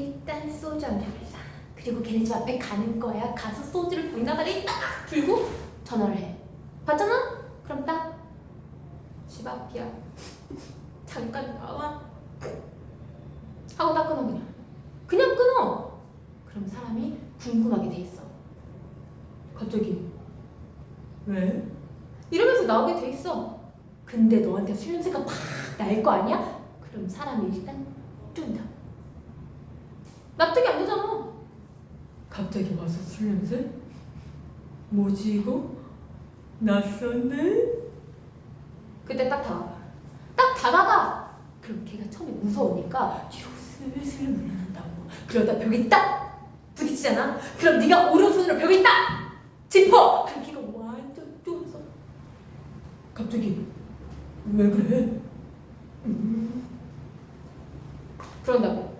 일단 소주 한 병을 사. 그리고 걔네 집 앞에 가는 거야. 가서 소주를 병나다리 딱 들고 전화를 해. 봤잖아? 그럼 딱 집 앞이야. 잠깐 나와. 하고 딱 끊어 그냥. 그냥 끊어. 그럼 사람이 궁금하게 돼 있어. 갑자기 왜? 이러면서 나오게 돼 있어. 근데 너한테 술 냄새가 팍 날 거 아니야? 그럼 사람이 일단 쫀다. 납득이 안 되잖아. 갑자기 와서 술 냄새? 뭐지 이거? 낯선데? 그때 딱 다가가. 딱 다가가. 그럼 걔가 처음에 무서우니까 뒤로 슬슬 물러난다고. 그러다 벽에 딱 부딪히잖아. 그럼 네가 오른손으로 벽에 딱 짚어. 그럼 걔가 완전 쫄았어. 갑자기 왜 그래? 그런다고.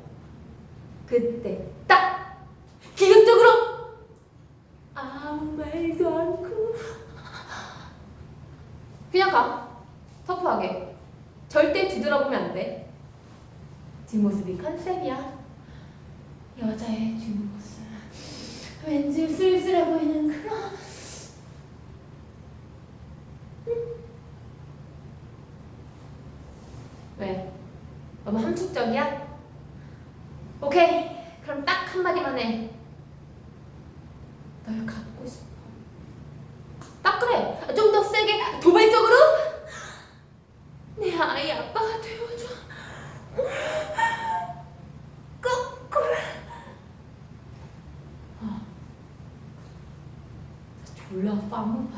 그때 딱 기적적으로 아무 말도 않고 그냥 가. 터프하게. 절대 뒤돌아보면 안 돼. 뒷모습이 컨셉이야. 여자의 뒷모습. 왠지 쓸쓸해 보이는 그런. 왜? 너무 함축적이야? 오케이. 그럼 딱 한마디만 해. 널 갖고 싶어. 딱 그래. 좀 더 세게, 도발적으로. 내 아이 아빠가 되어줘. 거꾸로. 어. 졸라 파무파